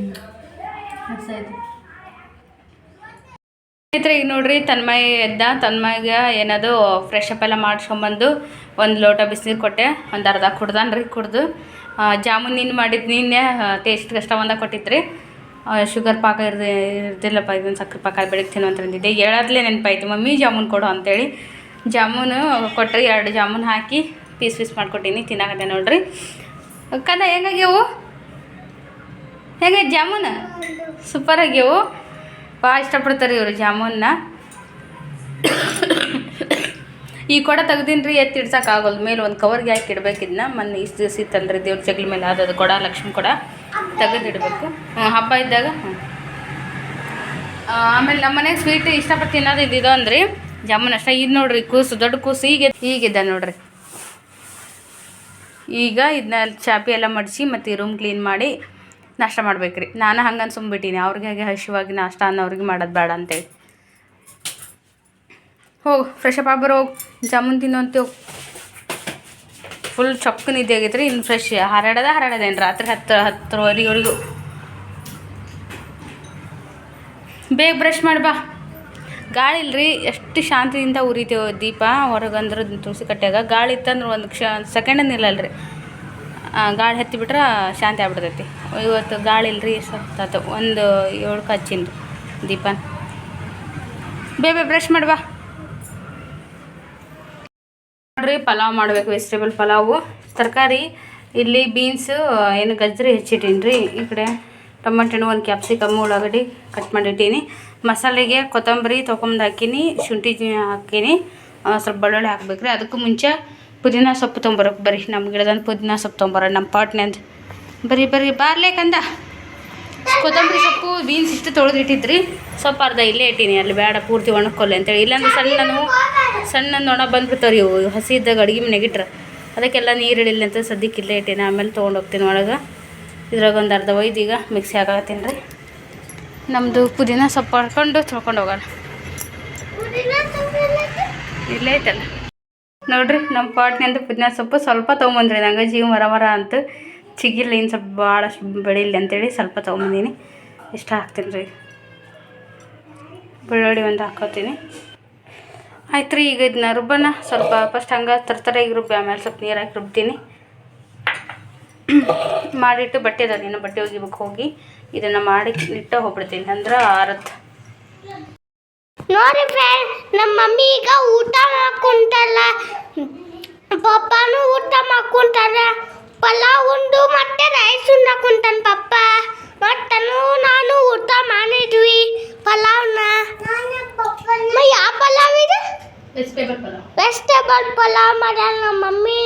Speaker 2: ಸ್ನೇಹಿತರೆ, ಈಗ ನೋಡ್ರಿ, ತನ್ಮಯ ಎದ್ದ. ತನ್ಮಯ್ಗೆ ಏನದು ಫ್ರೆಶ್ ಅಪ್ ಎಲ್ಲ ಮಾಡ್ಸ್ಕೊಂಬಂದು ಒಂದು ಲೋಟ ಬಿಸಿನೀರು ಕೊಟ್ಟೆ. ಒಂದು ಅರ್ಧ ಕುಡ್ದಾನ ರೀ ಕುಡ್ದು. ಜಾಮೂನ್ ನೀನು ಮಾಡಿದ್ದು ನಿನ್ನೆ. ಟೇಸ್ಟ್ ಕಷ್ಟ ಒಂದ ಕೊಟ್ಟಿದ್ರಿ ಶುಗರ್ ಪಾಕ ಇರ್ದೆ ಇರ್ದಿಲ್ಲಪ್ಪ, ಇದೊಂದು ಸಕ್ಕರೆ ಪಾಕ ಬೆಳಗ್ಗೆ ತಿನ್ನು ಅಂತ ಅಂದಿದ್ದೆ ಹೇಳದ್ಲೇ ನೆನಪಾಯ್ತು, ಮಮ್ಮಿ, ಜಾಮೂನ್ ಕೊಡು ಅಂತೇಳಿ. ಜಾಮೂನು, ಕೊಟ್ಟರೆ ಎರಡು ಜಾಮೂನ್ ಹಾಕಿ ಪೀಸ್ ಪೀಸ್ ಮಾಡ್ಕೊಟ್ಟೀನಿ, ತಿನ್ನಕತ್ತೆ ನೋಡ್ರಿ. ಕಂದ ಹೆಂಗಾಗ್ಯವು? ಹೇಗೆ ಜಾಮೂನ್? ಸೂಪರ್ ಆಗ್ಯವು. ಭಾಳ ಇಷ್ಟಪಡ್ತಾರೆ ಇವರು ಜಾಮೂನ್ನ. ಈ ಕೊಡ ತೆಗ್ದೀನಿ ರೀ ಎತ್ತಿ ಇಡ್ಸೋಕ್ಕಾಗಲ್ಲ ಮೇಲೆ ಒಂದು ಕವರ್ಗೆ ಹಾಕಿ ಇಡಬೇಕಿದ್ನ ಮೊನ್ನೆ ಇಷ್ಟು ದಿವಸ ಇತ್ತಂದ್ರೆ ದೇವ್ರ ಜಗ್ಲ ಮೇಲೆ ಅದು ಕೊಡ, ಲಕ್ಷ್ಮಿ ಕೊಡ ತೆಗೆದು ಇಡಬೇಕು. ಹ್ಞೂ ಹಬ್ಬ ಇದ್ದಾಗ ಆಮೇಲೆ ನಮ್ಮ ಸ್ವೀಟ್ ಇಷ್ಟಪಟ್ಟು ತಿನ್ನೋದು ಇದ್ದಿದ್ದು ಅಂದ್ರಿ. ಜಾಮೂನ್ ಅಷ್ಟೇ, ಇದು ನೋಡ್ರಿ, ಕೂಸು, ದೊಡ್ಡ ಕೂಸು ಈಗ ಈಗಿದೆ ನೋಡ್ರಿ. ಈಗ ಇದನ್ನ ಚಾಪಿ ಎಲ್ಲ ಮಡಿಸಿ ಮತ್ತು ರೂಮ್ ಕ್ಲೀನ್ ಮಾಡಿ ನಾಷ್ಟ ಮಾಡ್ಬೇಕ್ರಿ. ನಾನು ಹಂಗೆ ಅನ್ಸುಂಬಿಟ್ಟೀನಿ ಅವ್ರಿಗೆ ಹಾಗೆ ಹಸಿವಾಗಿ ನಾಷ್ಟ ಅನ್ನೋರಿಗೆ ಮಾಡೋದು ಬೇಡ ಅಂತೇಳಿ. ಹೋಗು ಫ್ರೆಶ್ ಅಪ್ ಆಗ್ಬರೋ, ಹೋಗು. ಜಾಮೂನ್ ತಿನ್ನು ಅಂತ ಫುಲ್ ಚೊಕ್ಕ ನಿದ್ದೆ ಆಗೈತ್ರಿ, ಇನ್ನು ಫ್ರೆಶ್ ಹರಡದ ಹರಡದೇನು ರಾತ್ರಿ ಹತ್ತು, ಹತ್ತುವರೆವರೆಗೂ. ಬೇಗ ಬ್ರಷ್ ಮಾಡಿ ಬಾ. ಗಾಳಿ ಇಲ್ರಿ ಎಷ್ಟು ಶಾಂತಿಯಿಂದ ಉರಿತೇವೆ ದೀಪ ಹೊರಗಂದ್ರೆ ತುಳಸಿ ಕಟ್ಟ್ಯಾಗ. ಗಾಳಿ ಇತ್ತಂದ್ರೆ ಒಂದು ಕ್ಷ ಸೆಕೆಂಡ್ ನಿಲ್ಲಲ್ರಿ ರೀ ಗಾಳಿ ಹತ್ತಿಬಿಟ್ರೆ ಶಾಂತಿ ಆಗ್ಬಿಡ್ತೈತಿ. ಇವತ್ತು ಗಾಳಿ ಇಲ್ರಿ ಸತ್ತಾತು ಒಂದು ಏಳು ದೀಪ ದೀಪನ. ಬೇಬೆ ಬ್ರಷ್ ಮಾಡ್ಬಾ ನೋಡ್ರಿ, ಪಲಾವ್ ಮಾಡ್ಬೇಕು ವೆಜಿಟೇಬಲ್ ಪಲಾವು. ತರಕಾರಿ, ಇಲ್ಲಿ ಬೀನ್ಸು ಏನು ಗಜ್ಜರಿ ಹೆಚ್ಚಿಟ್ಟೀನಿ ರೀ ಈ ಕಡೆ ಟೊಮೆಟೊ ಹಣ್ಣು ಒಂದು ಕ್ಯಾಪ್ಸಿಕಮ್ ಉಳ್ಳಾಗಡ್ಡಿ ಕಟ್ ಮಾಡಿಟ್ಟೀನಿ. ಮಸಾಲೆಗೆ ಕೊತ್ತಂಬರಿ ತೊಗೊಂಬಂದು ಹಾಕೀನಿ, ಶುಂಠಿ ಹಾಕಿನಿ. ಸ್ವಲ್ಪ ಬೆಳ್ಳುಳ್ಳಿ ಹಾಕ್ಬೇಕ್ರಿ. ಅದಕ್ಕೂ ಮುಂಚೆ ಪುದೀನ ಸೊಪ್ಪು ತೊಂಬರಕ್ಕೆ ಬರ್ರಿ ನಮ್ಮ ಗಿಡದಂದು ಪುದೀನ ಸೊಪ್ಪು ತೊಂಬರ ನಮ್ಮ ಪಾಟ್ನಂದು ಬರೀ ಬರೀ ಬಾರ್ಲೇಕಂದ ಕೊತ್ತಂಬರಿ ಸೊಪ್ಪು ಬೀನ್ಸ್ ಇಷ್ಟು ತೊಳೆದು ಇಟ್ಟಿದ್ರಿ ಸ್ವಲ್ಪ ಅರ್ಧ ಇಲ್ಲೇ ಇಟ್ಟೀನಿ. ಅಲ್ಲಿ ಬೇಡ, ಪೂರ್ತಿ ಒಣಕೊಲ್ಲೆ ಅಂತೇಳಿ. ಇಲ್ಲಾಂದ್ರೆ ಸಣ್ಣ ಸಣ್ಣ ನೊಣ ಬಂದ್ಬಿಡ್ತಾವ್ರಿ ಇವು. ಹಸಿ ಇದ್ದಾಗ ಅಡುಗೆ ಇಟ್ರೆ. ಅದಕ್ಕೆಲ್ಲ ನೀರು ಇಳಿಲ್ಲ ಅಂತ ಸದ್ಯಕ್ಕೆ ಇಲ್ಲೇ ಇಟ್ಟೀನಿ. ಆಮೇಲೆ ತೊಗೊಂಡೋಗ್ತೀನಿ ಒಳಗೆ. ಇದ್ರಾಗ ಒಂದು ಅರ್ಧ ಒಯ್ದು ಈಗ ಮಿಕ್ಸಿ ಹಾಕತ್ತೀನಿ ರೀ. ನಮ್ಮದು ಪುದೀನ ಸೊಪ್ಪು ಹಾಕೊಂಡು ತೊಳ್ಕೊಂಡು ಹೋಗೋಣ. ಇಲ್ಲೇ ಐತಲ್ಲ. ನೋಡ್ರಿ, ನಮ್ಮ ಪಾಟ್ನಿಂದ ಪುದೀನ ಸೊಪ್ಪು ಸ್ವಲ್ಪ ತೊಗೊಂಬಂದ್ರಿ. ನಂಗೆ ಜೀವ ಮರ ಮರ ಅಂತ ಚಿಗಿಲ್ಲ ಇನ್ನು ಸ್ವಲ್ಪ ಭಾಳಷ್ಟು ಬೆಳಿಲಿ ಅಂತೇಳಿ ಸ್ವಲ್ಪ ತೊಗೊಂಬಂದೀನಿ. ಇಷ್ಟ ಹಾಕ್ತೀನಿ ರೀ. ಬೆಳ್ಳುಳ್ಳಿ ಒಂದು ಹಾಕೋತೀನಿ. ಆಯ್ತು ರೀ ಈಗ ಇದನ್ನ ರುಬ್ಬನ ಸ್ವಲ್ಪ ಫಸ್ಟ್ ಹಂಗೆ ತರ್ತರಾಗಿ ರುಬ್ಬಿ, ಆಮೇಲೆ ಸ್ವಲ್ಪ ನೀರು ಹಾಕಿ ರುಬ್ತೀನಿ. ಮಾಡಿಟ್ಟು ಬಟ್ಟೆ ಅದ ನೀನು ಬಟ್ಟೆ ಒಗಿಬೇಕು ಹೋಗಿ. ಇದನ್ನು ಮಾಡಿ ಇಟ್ಟ ಹೋಗ್ಬಿಡ್ತೀನಿ. ಅಂದ್ರೆ ಆರತ್.
Speaker 3: ನೋಡಿ ಫ್ರೆಂಡ್ ನಮ್ಮ ಮಮ್ಮಿ ಈಗ ಊಟ ಮಾಡ್ಕೊಂತಲ್ಲ ಪಪ್ಪಾನು ಊಟ ಮಾಡ್ಕೊಂತಾರ ಪಲಾವ್ ಉಂಡು ಮತ್ತೆ ರೈಸ್ ಉಣ್ಣಕೊಂತಾನ ಪಪ್ಪ. ಮತ್ತನು ನಾನು ಊಟ ಮಾಡಿದ್ವಿ ಪಲಾವ್ನ. ಮ, ಯಾವ ಪಲಾವ್ ಇದು?
Speaker 2: ವೆಜಿಟೇಬಲ್ ಪಲಾವ್.
Speaker 3: ವೆಜಿಟೇಬಲ್ ಪಲಾವ್ ಮಾಡ್ಯಾರ ನಮ್ಮ ಮಮ್ಮಿ.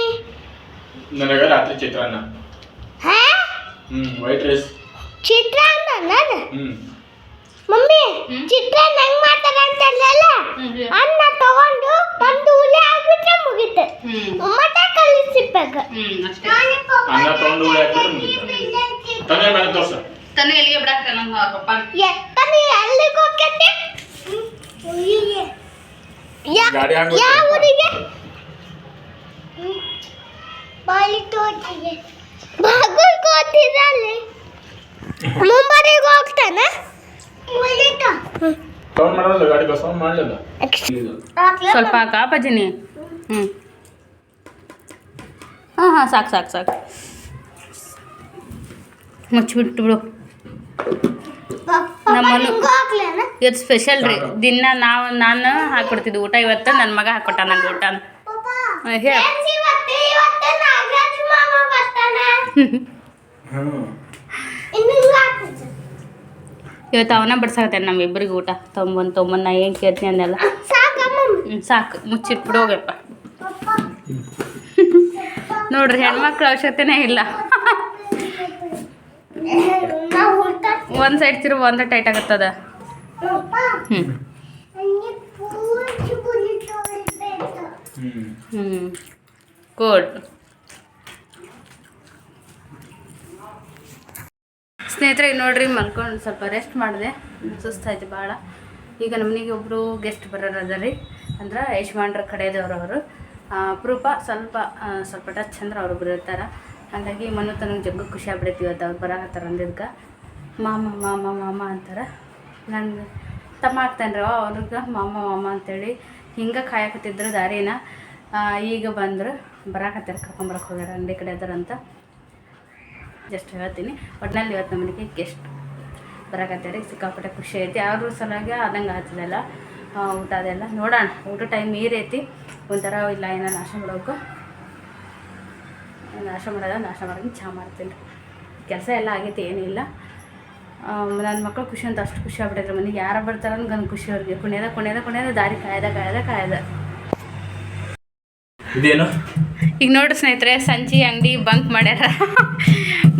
Speaker 1: ನನಗೆ ರಾತ್ರಿ ಚಿತ್ರಾನ್ನ. ಹ್ಮ್ ವೈಟ್ ರೈಸ್
Speaker 3: ಚಿತ್ರಾನ್ನ ನಾನು ಮಮ್ಮಿ
Speaker 2: ಚಿತ್ರ
Speaker 3: ಚಿತ್ರಾನ್ನ ಹೆಂಗ್ ಮಾಡ್ತಾರೆ ಅಂತಲ್ಲ
Speaker 2: ಹ್ಞೂ
Speaker 3: ಅನ್ನ ತಗೊಂಡು ಒಂದು ಹುಲಿ ಹಾಕ್ಬಿಟ್ರೆ ಮುಗೀತು. ಮತ್ತೆ ಕಲಿಸಿಬೇಕು
Speaker 2: ಹ್ಞೂ ಅಷ್ಟೇ.
Speaker 1: ಅನ್ನ ತೊಗೊಂಡು ಉಳಿ ಹಾಕ್ಬಿಟ್ರೆ ಮುಗೀತು. ತಂದೆ ಮೇಲೆ ತೋರ್ಸ.
Speaker 2: ತನ್ನ ಎಲ್ಲಿಗೆ ಬಿಡಾಕ ನಮ್ಮ ಪಪ್ಪ
Speaker 3: ಎತ್ತನಿ ಎಲ್ಲಿಗೆ ಹೋಗ್ತೈತೆ
Speaker 1: ಗಾಡಿ ಹಾಕ್ಬಿಟ್ಟು
Speaker 3: ಯಾವ ಊರಿಗೆ? ಬಾಲಿ ತೋಟಿಗೆ ಮುಂಬರಿಗೆ ಹೋಗ್ತಾನೆ.
Speaker 2: ಸ್ವಲ್ಪ ಹಾಕ ಹ್ಞೂ ಹಾಂ ಹಾಂ ಸಾಕು ಸಾಕು ಸಾಕು. ಮುಚ್ಚಿಬಿಟ್ಟು ಬಿಡು. ನಮ್ಮನ್ನು ಇವತ್ತು ಸ್ಪೆಷಲ್ ರೀ. ದಿನ ನಾವು ನಾನು ಹಾಕ್ಕೊಡ್ತಿದ್ದೆ ಊಟ. ಇವತ್ತು ನನ್ನ ಮಗ ಹಾಕ್ಕೊಟ್ಟ ನಂಗೆ ಊಟ. ಹೇಳ
Speaker 3: ಫ್ರೆಂಡ್ಸ್ ಇವತ್ತು ಇವತ್ತು ನಾಗರಾಜ್ ಮಾಮ ಬರ್ತಾನೆ
Speaker 1: ಹ್ಞೂ
Speaker 3: ಇನ್ನು ಹಿಂಗ್ ಹಾಕ್ಬಿಡು.
Speaker 2: ಇವತ್ತು ಅವನ ಬಡ್ಸಾಕತ್ತೇನೆ ನಮ್ಮಿಬ್ಬರಿಗೆ ಊಟ. ತೊಂಬಂದು ತೊಂಬಂದು ನಾ ಏನು ಕೇಳ್ತೀನಿ ಅನ್ನೆಲ್ಲ. ಸಾಕು ಮುಚ್ಚಿಟ್ಬಿಡು ಹೋಗಪ್ಪ ನೋಡ್ರಿ ಹೆಣ್ಮಕ್ಳ ಅವಶ್ಯಕತೆನೇ ಇಲ್ಲ. ಒಂದು ಸೈಡ್ ತಿರು ಒಂದು ಟೈಟ್ ಆಗತ್ತದ. ಹ್ಞೂ
Speaker 1: ಹ್ಞೂ
Speaker 2: ಗುಡ್ ಸ್ನೇಹಿತರೆ ನೋಡ್ರಿ ಮಲ್ಕೊಂಡು ಸ್ವಲ್ಪ ರೆಸ್ಟ್ ಮಾಡಿದೆ. ಸುಸ್ತಾಯ್ತು ಭಾಳ ಈಗ ನಮ್ಮನಿಗೆ ಒಬ್ಬರು ಗೆಸ್ಟ್ ಬರೋರು ಅದ ರೀ ಅಂದ್ರೆ ಯಜಮಾನ್ರ ಕಡೆದವ್ರು ಅವರು ಅಪರೂಪ ಸ್ವಲ್ಪ ಸ್ವಲ್ಪ ಟಚ್ ಅಂದ್ರೆ ಅವರು ಇರ್ತಾರೆ. ಹಾಗಾಗಿ ಮನು ತನಗೆ ಜಗ್ಗ ಖುಷಿ ಆಗ್ಬಿಡೈತಿ ಇವತ್ತು ಅವ್ರು ಬರಾಕತ್ತಾರ ಅಂದಿದ್ಕೆ. ಮಾಮ ಮಾಮ ಮಾಮ ಅಂತಾರೆ. ನನ್ನ ತಮ್ಮ ಆಗ್ತಾನ್ರಿ ಅವ್ರಿಗೆ ಮಾಮ ಮಾಮ ಅಂತೇಳಿ. ಹಿಂಗೆ ಕಾಯಕತ್ತಿದ್ರು ದಾರಿನ. ಈಗ ಬಂದರು ಬರಾಕತ್ತಾರ ಕರ್ಕೊಂಬರಕ್ಕೆ ಹೋಗ್ಯಾರ, ಅಂಗಡಿ ಕಡೆ ಅದಾರಂತ. ಜಸ್ಟ್ ಹೇಳ್ತೀನಿ. ಒಟ್ನಲ್ಲಿ ಇವತ್ತು ನಮ್ಮನೆಗೆ ಗೆಸ್ಟ್ ಬರಕತ್ತಾರೆ. ಸಿಕ್ಕಾಪಟ್ಟೆ ಖುಷಿ ಐತಿ. ಅವ್ರ ಸಲುವಾಗಿ ಆದಂಗೆ ಆಗ್ತದಲ್ಲ ಊಟ ಅದೆಲ್ಲ ನೋಡೋಣ. ಊಟ ಟೈಮ್ ಮೀರೈತಿ ಒಂಥರ ಇಲ್ಲ ಏನ ನಾಶ ಮಾಡೋಕು ನಾಶ ಮಾಡೋದ? ನಾಶ ಮಾಡೋದು ಚಹಾ ಮಾಡ್ತೀನಿ. ಕೆಲಸ ಎಲ್ಲ ಆಗೈತಿ ಏನಿಲ್ಲ ಇಲ್ಲ. ನನ್ನ ಮಕ್ಕಳು ಖುಷಿ ಅಂತ ಅಷ್ಟು ಖುಷಿ ಆಗ್ಬಿಟ್ಟಿದ್ರೆ ಮನೆಗೆ. ಯಾರು ಬರ್ತಾರ ನನ್ಗೆ ಖುಷಿ ಅವ್ರಿಗೆ. ಕುಣಿಯದ ಕುಣಿಯದ ಕುಣಿಯದ ದಾರಿ ಕಾಯ್ದ ಕಾಯ್ದ ಕಾಯ್ದ. ಈಗ ನೋಡ್ರಿ ಸ್ನೇಹಿತರೆ ಸಂಜೆ ಅಂಗಡಿ ಬಂಕ್ ಮಾಡ್ಯಾರ.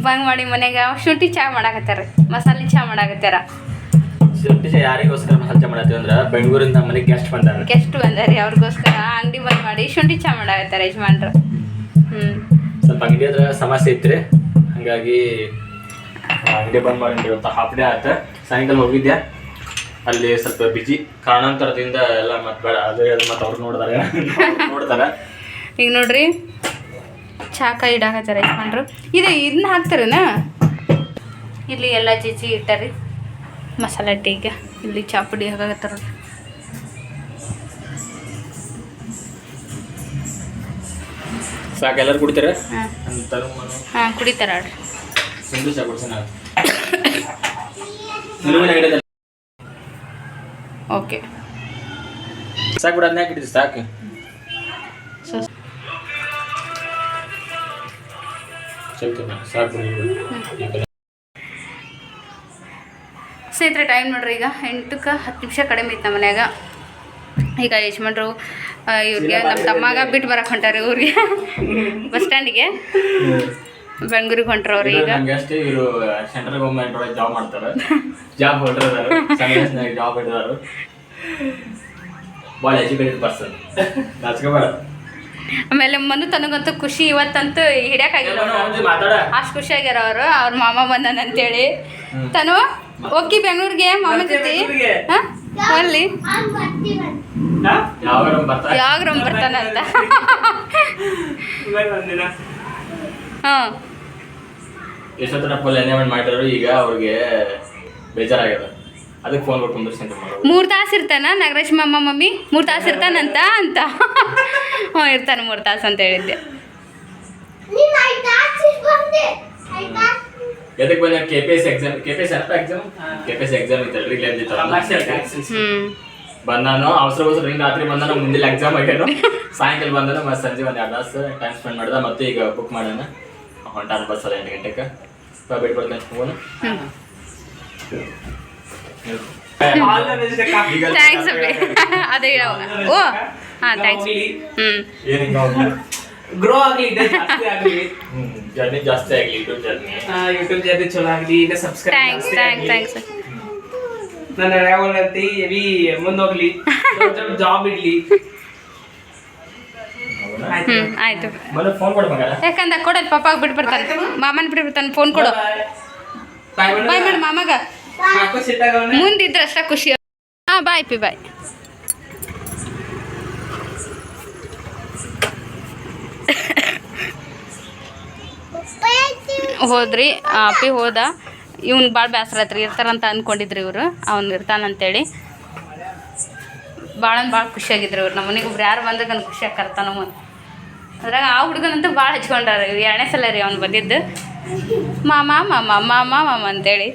Speaker 2: ಬಂಕ್ ಮಾಡಿ ಮನೆಗೆ ಶುಂಠಿ ಚಹಾ ಮಾಡಾಕತ್ತಾರ ಮಸಾಲೆ ಚಾ ಮಾಡಾಕತ್ತಾರ.
Speaker 1: ಶುಂಠಿ ಚಾ ಯಾರಿಗೋಸ್ಕರ ಮಸಾಲೆ ಚಾ ಮಾಡತ್ತೀವಿ ಅಂದ್ರೆ ಬೆಂಗಳೂರಿಂದ ಮನೆಗೆ ಗೆಸ್ಟ್ ಬಂದಾರ.
Speaker 2: ಗೆಸ್ಟ್ ಬಂದಾರಿ ಅವ್ರಿಗೋಸ್ಕರ ಅಂಗಡಿ ಬಂದ್ ಮಾಡಿ ಶುಂಠಿ ಚಾ ಮಾಡಾಕತ್ತಾರ ಯಜಮಾನ್ರು. ಹ್ಮ್.
Speaker 1: ಸ್ವಲ್ಪ ಅಂಗಡಿ ಅದ್ರ ಸಮಸ್ಯೆ ಇತ್ತು ಹಂಗಾಗಿ ಅಂಗಡಿ ಬಂದ್ ಮಾಡಿ ಇವತ್ತು ಹಾಫ್ ಡೇ ಆಯ್ತು ಸಾಯಂಕಾಲ ಹೋಗಿದ್ದೆ ಅಲ್ಲಿ ಸ್ವಲ್ಪ ಬಿಜಿ ಕಾರಣಾಂತರದಿಂದ ಎಲ್ಲ ಮತ್ತೆ ಬೇಡ ಅದು ಇದು ಮತ್ತೆ ಅವ್ರು ನೋಡ್ತಾರೆ ನೋಡ್ತಾರೆ
Speaker 2: ಈಗ ನೋಡ್ರಿ ಚಾಕ ಇಡಾಕತ್ತಾರ ಯಜಮಾನ್ರು ಇದು ಇದನ್ನ ಹಾಕ್ತಾರೇನ? ಇಲ್ಲಿ ಎಲ್ಲ ಜಿಜಿ ಇಟ್ಟಾರಿ. ಮಸಾಲೆ ಟೀಗೆ. ಇಲ್ಲಿ ಚಾ ಪುಡಿ ಹಾಕಾಕತ್ತಾರ
Speaker 1: ಸಾಕು ಎಲ್ಲರೂ ಕುಡಿತಾರೆ?
Speaker 2: ಹಾಂ. ಕುಡಿತಾರ ಓಕೆ.
Speaker 1: ಸಾಕು ಬಿಡ ಸಾಕು?
Speaker 2: ಸ್ನೇಹಿತರೆ ಟೈಮ್ ನೋಡ್ರಿ ಈಗ ಎಂಟಕ್ಕೆ ಹತ್ತು ನಿಮಿಷ ಕಡಿಮೆ ಇತ್ತು ನಮ್ಮ ಮನ್ಯಾಗ. ಈಗ ಯಜಮಾನ್ರು ಇವ್ರಿಗೆ ನಮ್ಮ ತಮ್ಮಾಗ ಬಿಟ್ಟು ಬರಕ್ಕೆ ಹೊಂಟಾರೆ ಇವ್ರಿಗೆ. ಬಸ್ ಸ್ಟ್ಯಾಂಡಿಗೆ. ಬೆಂಗಳೂರಿಗೆ ಹೊಂಟ್ರ ಅವ್ರು ಈಗ.
Speaker 1: ಅಷ್ಟೇ ಇವರು ಸೆಂಟ್ರಲ್ ಗೌರ್ಮೆಂಟ್ ಒಳಗೆ ಜಾಬ್ ಮಾಡ್ತಾರೆ. ಜಾಬ್ ಜಾಬ್ ಹಿಡಿದಾರು ಭಾಳ ಎಜುಕೇಟೆಡ್ ಪರ್ಸನ್ ನಾಚ್ಕೋಬೇಡ.
Speaker 2: ಆಮೇಲೆ ಮನು ತನಗಂತೂ ಖುಷಿ ಇವತ್ತಂತೂ ಹಿಡಿಯೋಕ್ಕಾಗಿಲ್ಲ
Speaker 1: ಮಾತಾಡ.
Speaker 2: ಅಷ್ಟು ಖುಷಿ ಆಗ್ಯಾರ ಅವರು ಅವ್ರ ಮಾಮ ಬಂದಾನ ಅಂತೇಳಿ ತನು ಹೋಗಿ ಬೆಂಗಳೂರಿಗೆ ಮಾಮ ಜೊತೆ. ಅಲ್ಲಿ
Speaker 1: ಯಾವಾಗ
Speaker 2: ಯಾವಾಗ ಬರ್ತಾನಂತ ಹಾಂ.
Speaker 1: ಎಷ್ಟೊತ್ತರ ಫುಲ್ ಎಂಜಾಯ್ಮೆಂಟ್ ಮಾಡಿದ್ರು ಈಗ ಅವ್ರಿಗೆ ಬೇಜಾರಾಗ್ಯದ. ಅದಕ್ಕೆ ಫೋನ್ ಕೊಟ್ಟು ಕುಂದ್ರಿಸಿ ಮಾಡೋದು
Speaker 2: ಮೂರು ತಾಸು ಇರ್ತಾನ? ನಾಗರಾಜ್ ಮಮ್ಮ ಮಮ್ಮಿ? ಮೂರು ತಾಸು ಇರ್ತಾನಂತ ಅಂತ? ಹ್ಞೂ ಇರ್ತಾನೆ ಮೂರು ತಾಸು ಅಂತ ಹೇಳಿದ್ದೆ.
Speaker 1: ಎದಕ್ಕೆ ಬಂದ. K P S exam K P S ಅರ್ಥ exam K P S exam ಇತ್ತಲ್ರಿ ಇಲ್ಲ
Speaker 2: ಹ್ಞೂ
Speaker 1: ಬಂದಾನು? ಅವಸರ ಅವಸರ ಹಿಂಗೆ ರಾತ್ರಿ ಬಂದಾನ? ಮುಂದಿಲ್ಲ ಎಕ್ಸಾಮ್ ಆಗ್ಯಾನು? ಸಾಯಂಕಾಲ ಬಂದಾನು? ಮತ್ತೆ ಸಂಜೆ ಒಂದು ಎರಡು ತಾಸು ಟೈಮ್ ಸ್ಪೆಂಡ್ ಮಾಡ್ದ. ಮತ್ತೆ ಈಗ ಬುಕ್ ಮಾಡೋಣ ಹೊಂಟಾನ ಬಸ್ ಅದ ಎಂಟು ಗಂಟೆಗೆ ಬಿಟ್ಟು ಬರ್ತಾನೆ ಫೋನ್
Speaker 2: ಥ್ಯಾಂಕ್ಸ್ ಅಪ್ಪಿ ಅದೇ ಓ ಹಾಂ ಥ್ಯಾಂಕ್ಸ್ ಹ್ಞೂ
Speaker 4: ಗ್ರೋ ಆಗಲಿ? ಇದೇ ಜಾಸ್ತಿ ಆಗ್ಲಿ.
Speaker 1: ಜರ್ನಿ ಜಾಸ್ತಿ ಆಗಲಿ ಯೂಟ್ಯೂಬ್ ಜರ್ನಿ
Speaker 4: ಯೂಟ್ಯೂಬ್ ಜರ್ನಿ ಚಲೋ ಆಗಲಿ ಇನ್ನ ಸಬ್ಸ್ಕ್ರೈಬ್
Speaker 2: ಥ್ಯಾಂಕ್ಸ್ ಥ್ಯಾಂಕ್ಸ್ ಥ್ಯಾಂಕ್ಸ್
Speaker 4: ನನ್ನ ಯಾವತ್ತಂತಿ ಎವಿ ಮುಂದೋಗ್ಲಿ. ಜಾಬ್ ಇಡ್ಲಿ.
Speaker 2: ಆಯ್ತು. ಆಯಿತು.
Speaker 1: ಮೊದಲು ಫೋನ್ ಕೊಡು ಮಗ.
Speaker 2: ಯಾಕಂದ ಕೊಡಲ್ ಪಾಪಾಗ ಬಿಟ್ಟು ಮಾಮನ್ ಬಿಟ್ಬಿಡ್ತಾನೆ ಫೋನ್ ಕೊಡು.
Speaker 4: ಬಾಯ್
Speaker 2: ಬಾಯ್ ಮಾಡಿ ಮಾಮಗ ಮುಂದಿದ್ರೆ ಅಷ್ಟ ಖುಷಿ. ಹಾ ಬಾಯ್ ಪಿ ಬಾಯ್ ಹೋದ್ರಿ ಅಪ್ಪಿ ಹೋದ. ಇವನ್ ಭಾಳ ಬೇಸರ ಆತ್ರಿ ಇರ್ತಾರಂತ ಅಂದ್ಕೊಂಡಿದ್ರಿ ಇವರು. ಅವ್ನು ಇರ್ತಾನಂತೇಳಿ. ಭಾಳ ಭಾಳ ಖುಷಿಯಾಗಿದ್ರು ಇವ್ರು. ನಮ್ಮ ಒಬ್ರು ಯಾರು ಬಂದ್ರೆ ನನಗೆ ಖುಷಿ ಆಕರ್ತಾನ ನಮ್ಮ ಅದ್ರಾಗ ಆ ಹುಡುಗನಂತೂ ಭಾಳ ಹಚ್ಕೊಂಡಾರ. ಎರಡನೇ ಸಲ ರೀ ಅವ್ನು ಬಂದಿದ್ದು. ಮಾಮ ಮಾಮ ಮಾಮ ಮಾಮ ಅಂತೇಳಿ.